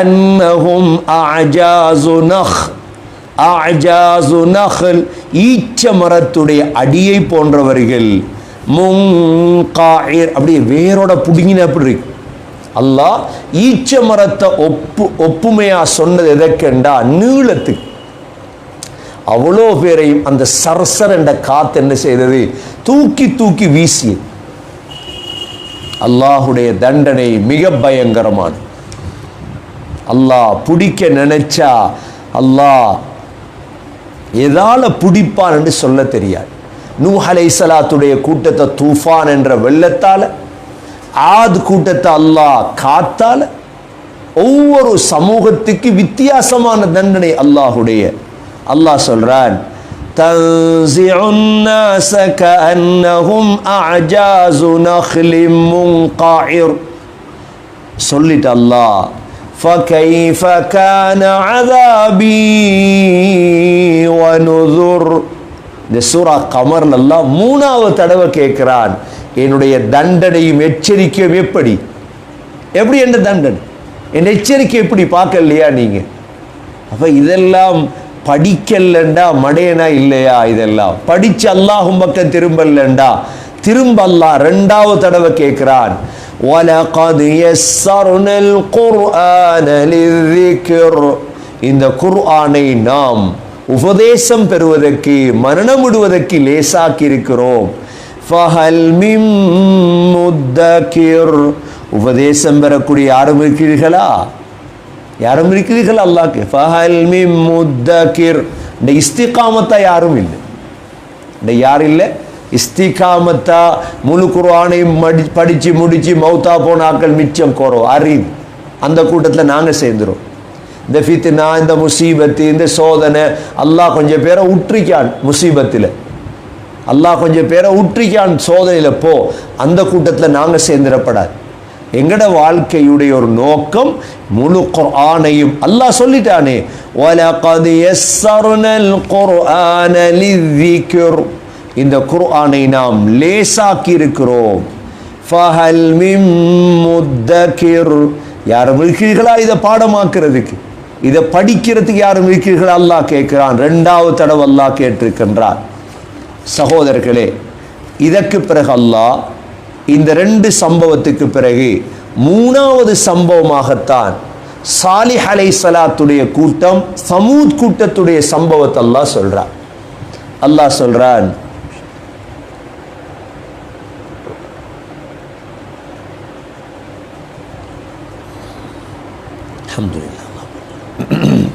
அன்னஹும் அஜாசு நஹ் அஜாசு நஹல் ஈச்ச மரத்துடைய அடியை போன்றவர்கள். முங்காயிர். அப்படியே வேரோட புடுங்கின அப்படி இருக்கு? அல்லாஹ் ஈச்ச மரத்தை ஒப்பு ஒப்புமையா சொன்னது எதற்கெண்டா? நீளத்துக்கு. அவ்வளோ பேரையும் அந்த சரசர் என்ற காத்து என்ன செய்தது? தூக்கி தூக்கி வீசியது. அல்லாஹுடைய தண்டனை மிக பயங்கரமானது. அல்லாஹ் பிடிக்க நினைச்சா அல்லாஹ் எதால பிடிப்பான் என்று சொல்ல தெரியாது நூஹ் அலைஹிஸ்ஸலாத்துடைய கூட்டத்தை தூஃபான் என்ற வெள்ளத்தால ஆத் கூட்டத்தை அல்லாஹ் காத்தால ஒவ்வொரு சமூகத்துக்கு வித்தியாசமான தண்டனை அல்லாஹுடைய அல்லாஹ் சொல்றான் تنزع الناس كأنهم أعجاز نخل منقعر சொல்லிட்டு அல்லாஹ் فكيف كان عذابي ونذر இந்த சூரா கமர்ல எல்லாம் மூணாவது தடவை கேட்கிறான் என்னுடைய தண்டனையும் எச்சரிக்கையும் எப்படி எப்படி என்ற தண்டனை என் எச்சரிக்கை எப்படி பார்க்கலையா நீங்க அப்ப இதெல்லாம் படிக்கலண்டா மடையனா இல்லையா இதெல்லாம் படிச்சு அல்லாஹும் பக்கம் திரும்பலண்டா திரும்ப அல்லாஹ் ரெண்டாவது தடவை கேட்கிறான் وَلَقَدْ يَسَّرْنَا الْقُرْآنَ لِلذِّكْرِ இந்த குர்ஆனை நாம் உபதேசம் பெறுவதற்கு மரணமிடுவதற்கு லேசாக்கி இருக்கிறோம் ஃபஹல் மிம் முத்தகிர் உபதேசம் பெறக்கூடிய யாரும் இருக்கிறீர்களா யாரும் இருக்கிறீர்கள் அல்லாஹ்க்கு ஃபஹல் மிம் முத்தகிர் இந்த இஸ்திகாமத்தா யாரும் இல்லை இந்த யார் இல்லை இஸ்திகாமத்தா முழு குர்ஆனையும் மடி படித்து முடித்து மௌத்தா போன ஆக்கள் மிச்சம் குறவு அறிவு. அந்த கூட்டத்தில் நாங்கள் சேர்ந்துரும் இந்த ஃபித்னா இந்த முசீபத்து இந்த சோதனை அல்லாஹ் கொஞ்சம் பேரை உற்றிக்கான் முசீபத்தில். அல்லாஹ் கொஞ்சம் பேரை உற்றிக்கான் சோதனையில் போ அந்த கூட்டத்தில் நாங்கள் சேர்ந்துடப்படாது எங்கட வாழ்க்கையுடைய ஒரு நோக்கம் முழு குர்ஆனையும் அல்லாஹ் சொல்லிட்டானே வலகத் யஸ்ஸர்னல் குர்ஆன லிذிக்ர் இந்த குர்ஆனை நாம் லேசாக்கி இருக்கிறோம் ஃபஹல் மிம் முத்தகிர். யாரும் இருக்கிறீர்களா இதை பாடமாக்குறதுக்கு? இதை படிக்கிறதுக்கு யாரும் இருக்கிறீர்களா அல்லாஹ் கேட்கிறான்? ரெண்டாவது தடவை அல்லாஹ் கேட்டிருக்கின்றான் சகோதரர்களே இதற்கு பிறகு அல்லாஹ் இந்த ரெண்டு சம்பவத்துக்கு பிறகு மூணாவது சம்பவமாகத்தான் சாலிஹ் அலை சலாத்துடைய கூட்டம் சமூத் கூட்டத்துடைய சம்பவத்தை அல்லாஹ் சொல்கிறான் அல்லாஹ் الحمد لله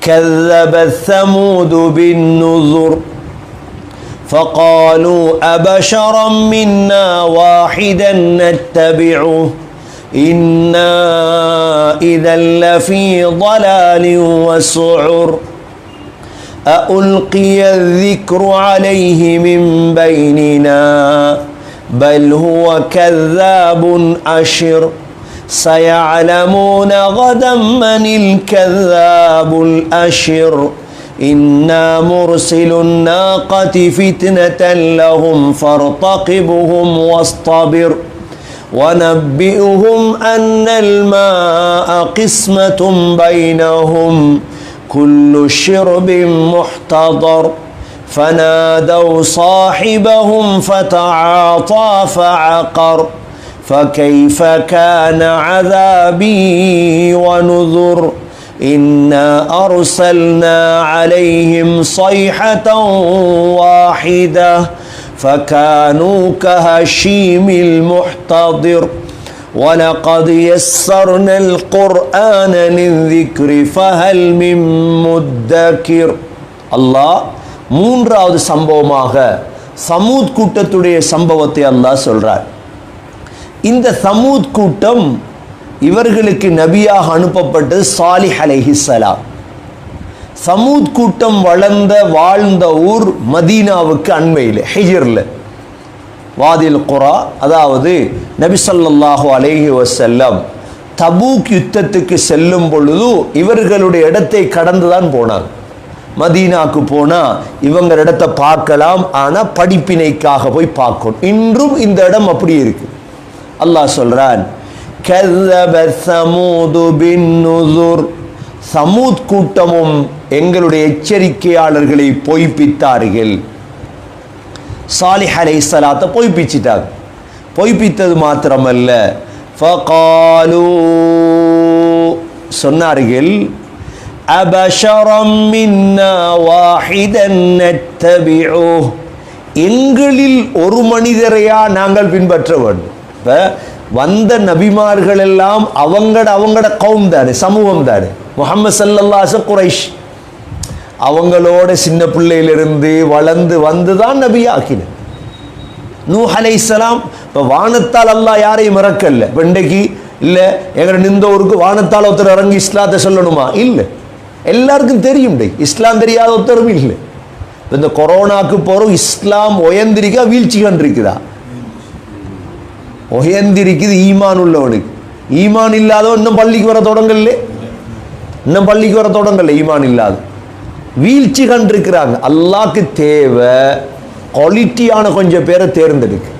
كذبت ثمود بالنذر فقالوا أبشرا منا واحدا نتبعه إنا إذا لفي ضلال وسعر. ألقي الذكر عليه من بيننا بل هو كذاب أشر. سيعلمون غدا من الكذاب الأشر. إنا مرسل الناقة فتنة لهم فارتقبهم واصطبر. ونبئهم أن الماء قسمة بينهم. كل شرب محتضر. فنادوا صاحبهم فتعاطى فعقر. فكيف كان عذابي ونذر إنا أرسلنا عليهم صيحة واحدة فكانوا كهشيم المحتضر ولقد يسرنا القرآن للذكر فهل من مدكر الله மூன்றாவது சம்பவமாக சமூத் கூட்டத்துடைய சம்பவத்தை அல்லாஹ் சொல்றார் இந்த சமூத் கூட்டம் இவர்களுக்கு நபியாக அனுப்பப்பட்டது சாலிஹ் அலைஹிஸ்ஸலாம் சமூத் கூட்டம் வளர்ந்த வாழ்ந்த ஊர் மதீனாவுக்கு அண்மையில் ஹிஜிரில். வாதில் குரா அதாவது நபி ஸல்லல்லாஹு அலைஹி தபூக் யுத்தத்துக்கு செல்லும் பொழுது இவர்களுடைய இடத்தை கடந்து தான் போனாங்க. மதீனாக்கு போனால் இவங்க இடத்தை பார்க்கலாம் ஆனால் படிப்பினைக்காக போய் பார்க்கணும். இன்றும் இந்த இடம் அப்படி இருக்குது அல்லாஹ் சொல்கிறான் சமூத் கூட்டமும் எங்களுடைய எச்சரிக்கையாளர்களை பொய்ப்பித்தார்கள். சாலிஹ் அலை சலாத்தை பொய்ப்பிச்சிட்டாங்க. பொய்ப்பித்தது மாத்திரமல்ல. சொன்னார்கள் அபஷரம் எங்களில் ஒரு மனிதரையா நாங்கள் பின்பற்ற வேண்டும். இப்போ வந்த நபிமார்கள் எல்லாம் அவங்கட அவங்கட கவும் தானே சமூகம் தானே முகமது சல்லல்லாச குரைஷ் அவங்களோட சின்ன பிள்ளையிலிருந்து வளர்ந்து வந்து தான் நபி ஆக்கின நூ அலைசலாம் இப்போ வானத்தால் அல்லாஹ் யாரையும் இறக்கல்ல? இப்போ இன்றைக்கு இல்லை எங்களை நின்ற ஊருக்கு வானத்தால் ஒருத்தர் இறங்கி இஸ்லாத்தை சொல்லணுமா? இல்லை. எல்லாருக்கும் தெரியும் டே இஸ்லாம் தெரியாத ஒருத்தரும் இல்லை. இந்த கொரோனாக்கு போகிறோம் இஸ்லாம் உயர்ந்திருக்கா வீழ்ச்சி கண்டிருக்குதா உயர்ந்திருக்குது ஈமான் உள்ளவனுக்கு. ஈமான் இல்லாதவன் இன்னும் பள்ளிக்கு வர தொடங்கல இன்னும் பள்ளிக்கு வர தொடங்கல ஈமான் இல்லாத. வீழ்ச்சி கண்டிருக்கிறாங்க. அல்லாக்கு தேவை. குவாலிட்டியான கொஞ்சம் பேரை தேர்ந்தெடுக்கு.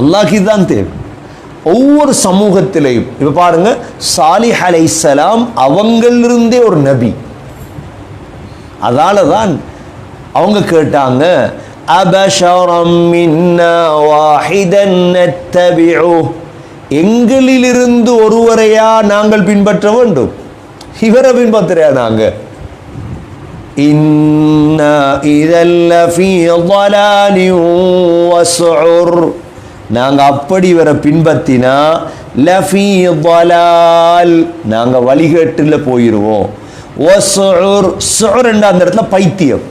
அல்லாக்கு இதுதான் தேவை. ஒவ்வொரு சமூகத்திலையும் இப்ப பாருங்க சாலிஹ் அலைஹிஸ்ஸலாம் அவங்களிருந்தே ஒரு நபி. அதால தான் அவங்க கேட்டாங்க அபஷரம் மின்னா வாஹிதன் நத்தபிஉ எங்களிலிருந்து ஒருவரையா நாங்கள் பின்பற்ற வேண்டும் இவரை பின்பற்றுறையா நாங்க இன்னா இதல்ல ஃபீ ضلال وسعر நாங்க அப்படி இவரை பின்பற்றினா லஃபீ ضلال நாங்க வழிகேட்டுல போயிடுவோம் ஒசுர் சுரண்டா அந்த இடத்துல பைத்தியம்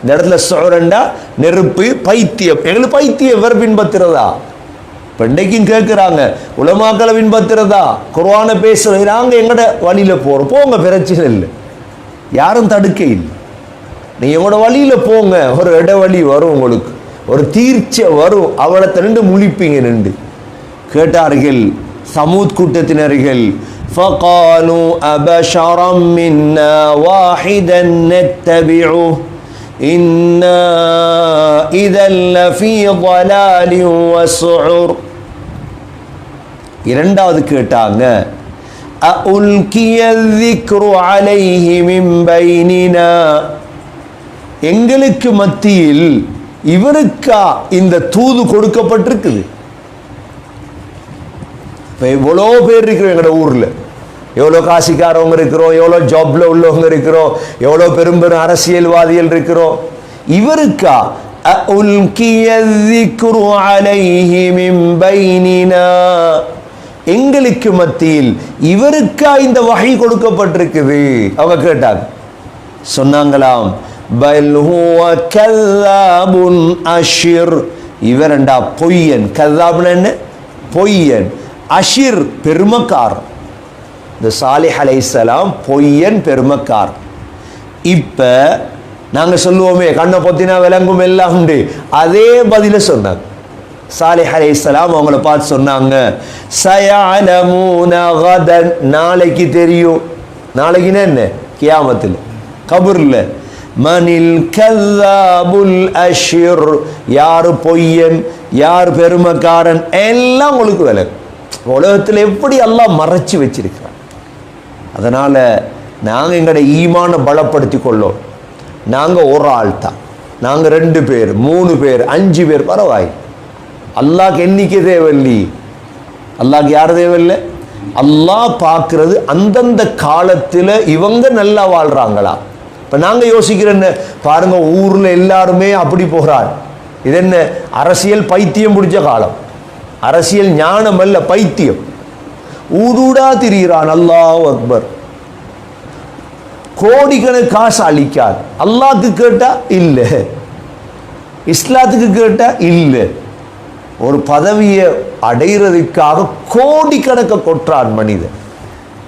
இந்த இடத்துல சுரண்டா நெருப்பு பைத்தியம் எங்களுக்கு பைத்தியம் இவர் பின்பற்றுறதா இப்போ இன்றைக்கும் கேட்குறாங்க உலமாக்களை பின்பற்றுறதா குர்ஆனை பேசுறது நாங்க எங்கட வழியில போறோம் போங்க பிரச்சனை இல்லை யாரும் தடுக்க இல்லை நீங்க உங்களோட வழியில போங்க ஒரு இடைவழி வரும் உங்களுக்கு ஒரு தீர்ச்சை வரும் அவளை நின்று முழிப்பீங்க நின்று கேட்டார்கள் சமூத் கூட்டத்தினர்கள் فقالوا أبشرا منا واحدا نتبعه إنا إذا لفي ضلال وسعر இரண்டாவது கேட்டாங்க أُلْقِيَ الذِّكْرُ عَلَيْهِ مِنْ بَيْنِنَا எங்களுக்கு மத்தியில் இவருக்கா இந்த தூது கொடுக்கப்பட்டிருக்குது இப்போ எவ்வளோ பேர் இருக்கிறோம் எங்களோட ஊரில் எவ்வளோ காசிக்காரவங்க இருக்கிறோம் எவ்வளோ ஜாப்ல உள்ளவங்க இருக்கிறோம் எவ்வளோ பெரும்பெரும் அரசியல்வாதிகள் இருக்கிறோம். இவருக்கா? எங்களுக்கு மத்தியில் இவருக்கா இந்த வகை கொடுக்கப்பட்டிருக்குது? அவ கேட்டாங்க. சொன்னாங்களாம் இவரண்டா பொய்யன். கல்லாபுன்னு பொய்யன். அஷிர் பெருமக்காரன். இந்த சாலிஹ் அலைசலாம் பொய்யன் பெருமக்கார் இப்போ நாங்கள் சொல்லுவோமே கண்ணை பொத்தினா விளங்கும் எல்லாம் உண்டு. அதே பதில சொன்னாங்க. சாலிஹ் அலைசலாம் அவங்கள பார்த்து சொன்னாங்க சயாலமூனகதன் நாளைக்கு தெரியும். நாளைக்குன்னா என்ன கியாமத்தில். கபூரில் மனில் கல்லாபுல் அஷிர். யார் பொய்யன் யார் பெருமைக்காரன்? எல்லாம் உங்களுக்கு விளங்கும். உலகத்தில் எப்படி எல்லாம் மறைச்சு வச்சிருக்கா அதனால் நாங்கள் எங்களோட ஈமான பலப்படுத்தி கொள்ளோம் நாங்கள் ஒரு ஆள் தான். நாங்கள் ரெண்டு பேர் மூணு பேர் அஞ்சு பேர் பரவாயில் அல்லாஹ் எண்ணிக்கை தேவையில்லை? அல்லாக்கு யார் தேவையில்லை? அல்லாஹ் பார்க்குறது அந்தந்த காலத்தில் இவங்க நல்லா வாழ்கிறாங்களா இப்போ நாங்கள் யோசிக்கிறேன்னு பாருங்கள் ஊரில் எல்லாருமே அப்படி போகிறார் இது என்ன? அரசியல் பைத்தியம் பிடிச்ச காலம். அரசியல் ஞானம் அல்ல பைத்தியம். ஊடூடா திரிகிறான் அல்லாஹ் அக்பர். கோடிக்கணக்கு காசு அழிக்கார் அல்லாஹ்க்கு கேட்டா இல்லை. இஸ்லாத்துக்கு கேட்டா இல்லை. ஒரு பதவியை அடைகிறதுக்காக கோடிக்கணக்க கொற்றான் மனிதன்.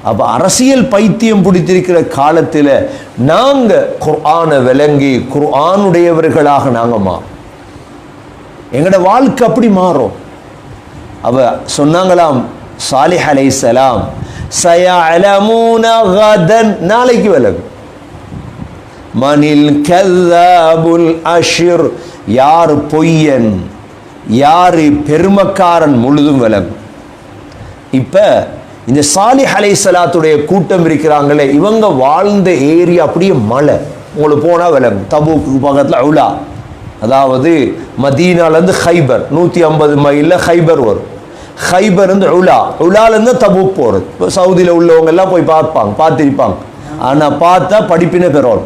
அப்ப அரசியல் பைத்தியம் பிடித்திருக்கிற காலத்தில் நாங்க குர்ஆனை விளங்கி குர்ஆனுடையவர்களாக நாங்கம்மா மாறும். எங்களோட வாழ்க்கை அப்படி மாறும். அவ சொன்னாங்களாம் சாலிஹ் அலைஹிஸ்ஸலாம் சயஅலமூன நாளைக்கு விலகும் மனில் கல்லாபுல் அஷிர் யார் பொய்யன் யார் பெருமக்காரன் முழுதும் விலகும் இப்போ இந்த சாலிஹ் சலாத்துடைய கூட்டம் இருக்கிறாங்களே இவங்க வாழ்ந்த ஏரியா அப்படியே மலை. உங்களுக்கு போனால் விலகும் தபூக்கு பக்கத்தில் அவுலா. அதாவது மதீனாலேருந்து ஹைபர் நூற்றி ஐம்பது மைலில் ஹைபர் வரும். ஹைபர் உலா. உலாலேருந்து தபுக் போகிறது இப்போ சவுதியில் உள்ளவங்க எல்லாம் போய் பார்ப்பாங்க பார்த்திருப்பாங்க. ஆனால் பார்த்தா படிப்பின பெறோம்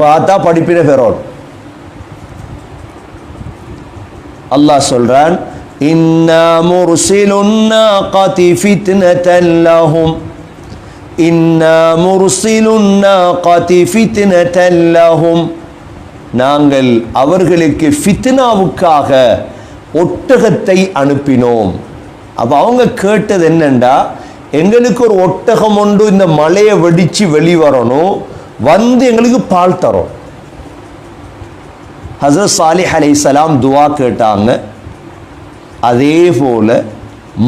பார்த்தா படிப்பின பெறோம் அல்லாஹ் சொல்கிறான் இன்னா முர்சிலுன் நாகதி ஃபித்னதன் லஹும். இன்னா முர்சிலுன் நாகதி ஃபித்னதன் லஹும். நாங்கள் அவர்களுக்கு ஃபித்னாவுக்காக ஒட்டகத்தை அனுப்பினோம். அப்போ அவங்க கேட்டது என்னென்னா எங்களுக்கு ஒரு ஒட்டகம் ஒன்று இந்த மலையை வெடிச்சு வெளிவரணும் வந்து எங்களுக்கு பால் தரும். ஹசரத் சாலிஹ் சலாம் துவா கேட்டாங்க. அதே போல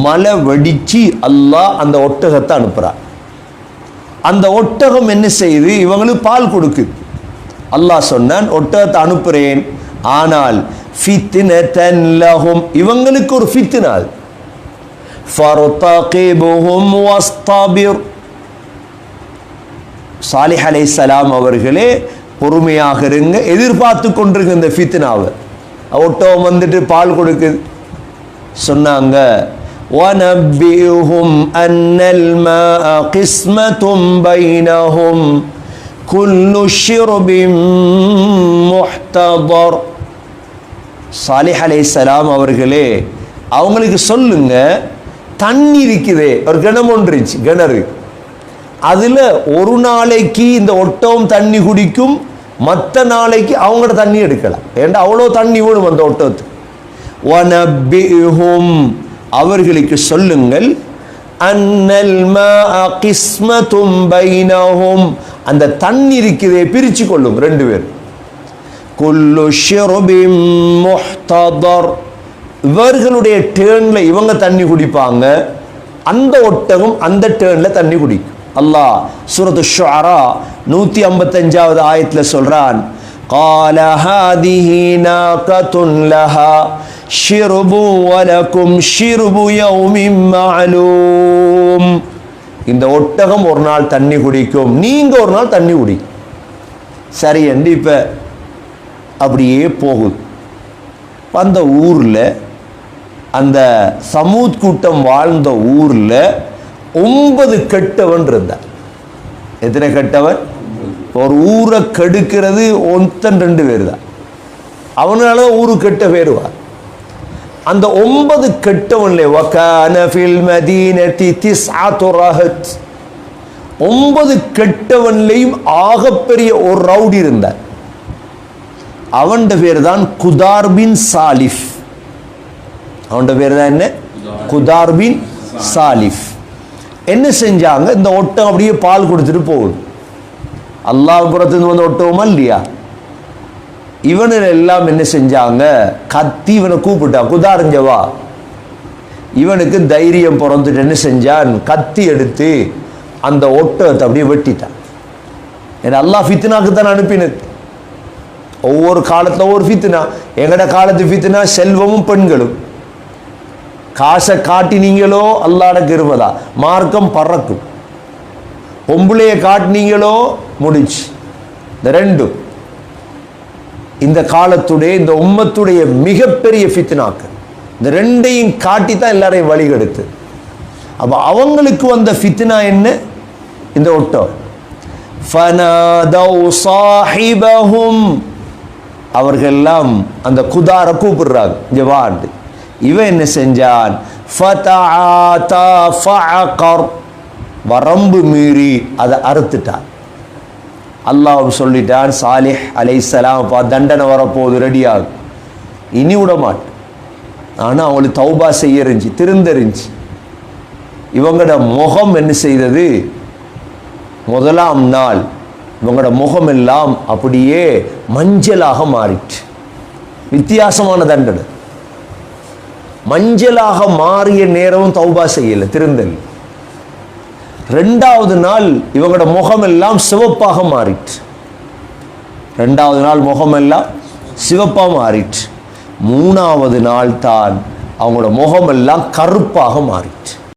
மலை வெடிச்சு அல்லாஹ் அந்த ஒட்டகத்தை அனுப்புகிறார் அந்த ஒட்டகம் என்ன செய்யுது இவங்களுக்கு பால் கொடுக்குது அல்லாஹ் சொன்னான் ஒட்டகத்தை அனுப்புகிறேன் ஆனால் ஃபித்னதன் லஹும். இவங்களுக்கு ஒரு ஃபித்னா அது. ஃபர்தகிபுஹும் வஸ்தபிர் சாலிஹ் அலைஹிஸ்ஸலாம் அவர்களே பொறுமையாக இருங்க எதிர்பார்த்து கொண்டிருங்க இந்த ஃபித்னாவை ஒட்டகம் வந்துட்டு பால் கொடுக்குது சொன்னாங்க وَنَبِّئْهُمْ أَنَّ الْمَاءَ قِسْمَةٌ بَيْنَهُمْ كُلُّ شِرْبٍ مُحْتَضَرٌ சாலிஹ் அலைஹிஸ்ஸலாம் அவர்களே அவங்களுக்கு சொல்லுங்க தண்ணி இருக்குது ஒரு கிணம் ஒன்று கிணறு. அதில் ஒரு நாளைக்கு இந்த ஒட்டவும் தண்ணி குடிக்கும் மற்ற நாளைக்கு அவங்களோட தண்ணி எடுக்கலாம். ஏன்டா அவ்வளோ தண்ணி வேணும் அந்த ஒட்டத்துக்கு வனபிஹும் அவர்களுக்கு சொல்லுங்கள் அன்னல் கிஸ்மத்தும் பைனஹும் அந்த தண்ணி இருக்குதே பிரிச்சு கொள்ளும் ரெண்டு பேர் குல்லு ஷிருபிம் முஹ்ததர் இவர்களுடைய டேர்ன்ல இவங்க தண்ணி குடிப்பாங்க அந்த ஒட்டகம் அந்த டேர்ன்ல தண்ணி குடிக்கும் அல்லாஹ் சூரத்து ஷுஅரா நூற்றி ஐம்பத்தஞ்சாவது ஆயத்தில் சொல்றான் قال هذه ناقة لها شرب ولكم شرب يوم معلوم இந்த ஒட்டகம் ஒரு நாள் தண்ணி குடிக்கும் நீங்க ஒரு நாள் தண்ணி குடி சரி என்று இப்ப அப்படியே போகுது அந்த ஊர்ல அந்த சமூத் கூட்டம் வாழ்ந்த ஊரில் ஒன்பது கெட்டவன் இருந்தான். எத்தனை கெட்டவன்? ஒரு ஊரை கெடுக்கிறது ஒருத்தன் ரெண்டு பேர் தான். அவனால ஊரு கெட்ட பேருவா அந்த ஒன்பது கெட்டவன்ல வகான ஃபில் மதீனதி திஸ்ஆத்து ரஹத். ஒன்பது கெட்டவன்லையும் ஆகப்பெரிய ஒரு ரவுடி இருந்தார் அவன் பேர் தான் குதார்பின் சாலிஃப். அவன் பேர் தான் என்ன? குதார் பின் சாலிஃப். என்ன செஞ்சாங்க? இந்த ஒட்டம் அப்படியே பால் கொடுத்துட்டு போகுது. அல்லாஹ் வந்த வந்து ஒட்டவுமா இல்லையா? இவனு எல்லாம் என்ன செஞ்சாங்க? கத்தி இவனை கூப்பிட்டா குதாரிஞ்சவா இவனுக்கு தைரியம் பிறந்துட்டு என்ன செஞ்சான்? கத்தி எடுத்து அந்த ஒட்டத்தை அப்படியே வெட்டிட்டான். ஏன்னா அல்லா ஃபித்னாக்கு தான் அனுப்பினது. ஒவ்வொரு காலத்தில் ஒவ்வொரு ஃபித்னா. எங்கட காலத்து ஃபித்னா செல்வமும் பெண்களும். காசை காட்டினீங்களோ அல்லாட கிருபதா மார்க்கம் பறக்கும். பொம்பளையை காட்டினீங்களோ முடிச்சு. இந்த ரெண்டும். இந்த காலத்துடைய இந்த உம்மத்துடைய மிகப்பெரிய ஃபித்னாக்கு. இந்த ரெண்டையும் காட்டி தான் எல்லாரையும் வழிகெடுத்து. அப்போ அவங்களுக்கு வந்த ஃபித்னா என்ன? இந்த ஒட்டம் ஃபனாதௌ சாஹிபஹும். எல்லாம் அந்த குதாரை கூப்பிடுறாங்க. இங்கே வாண்டு இவன் என்ன செஞ்சான்? வரம்பு மீறி அதை அறுத்துட்டான். அல்லாஹ் சொல்லிட்டான் சாலிஹ் அலைஹிஸ்ஸலாம் பா தண்டனை வரப்போகுது ரெடியாகும் இனி விட மாட்டேன். ஆனால் அவங்களுக்கு தௌபா செய்ய இருந்துச்சு திருந்தறிஞ்சு. இவங்களோட முகம் என்ன செய்தது? முதலாம் நாள் இவங்களோட முகம் எல்லாம் அப்படியே மஞ்சளாக மாறிட்டு. வித்தியாசமான தண்டனை. மஞ்சளாக மாறிய நேரமும் தௌபா செய்யல திருந்தல். ரெண்டாவது நாள் இவங்களோட முகம் எல்லாம் சிவப்பாக மாறிட்டு ரெண்டாவது நாள் முகம் எல்லாம் சிவப்பாக மாறிட்டு மூணாவது நாள் தான் அவங்களோட முகம் எல்லாம் கருப்பாக மாறிட்டு